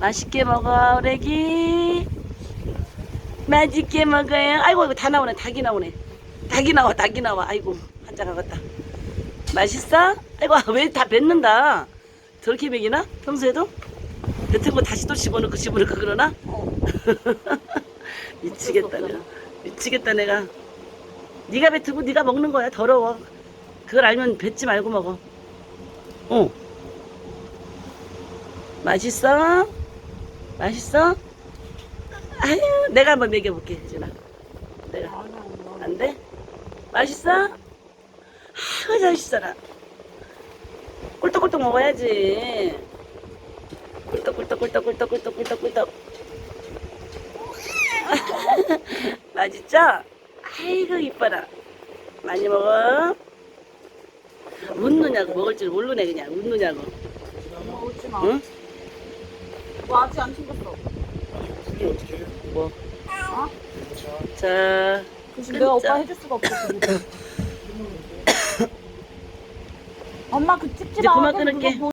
맛있게 먹어, 오래기. 맛있게 먹어요. 아이고, 이거 다 나오네. 닭이 나오네. 닭이 나와, 닭이 나와. 아이고, 한장 가겠다. 맛있어? 아이고, 왜 다 뱉는다? 저렇게 먹이나? 평소에도? 뱉은 거 다시 또 집어넣고 집어넣고 그러나? 어. 미치겠다, 내가. 미치겠다, 내가. 네가 뱉고 네가 먹는 거야. 더러워. 그걸 알면 뱉지 말고 먹어. 어. 맛있어? 맛있어? 아유, 내가 한번 먹여볼게, 혜진아. 내가. 안 돼? 맛있어? 아유, 맛있어라. 꿀떡꿀떡 먹어야지. 꿀떡꿀떡꿀떡꿀떡꿀떡꿀떡꿀떡. 맛있죠? 아이고, 이뻐라. 많이 먹어. 웃느냐고, 먹을 줄 모르네, 그냥. 웃느냐고. 어, 웃지 마. 응? 뭐 아직 안 챙겼어. 이게 어떻게 해? 뭐. 어? 자, 그래서 내가. 오빠 해줄 수가 없어. 엄마 그 찍지 이제 마. 그만 끊을게.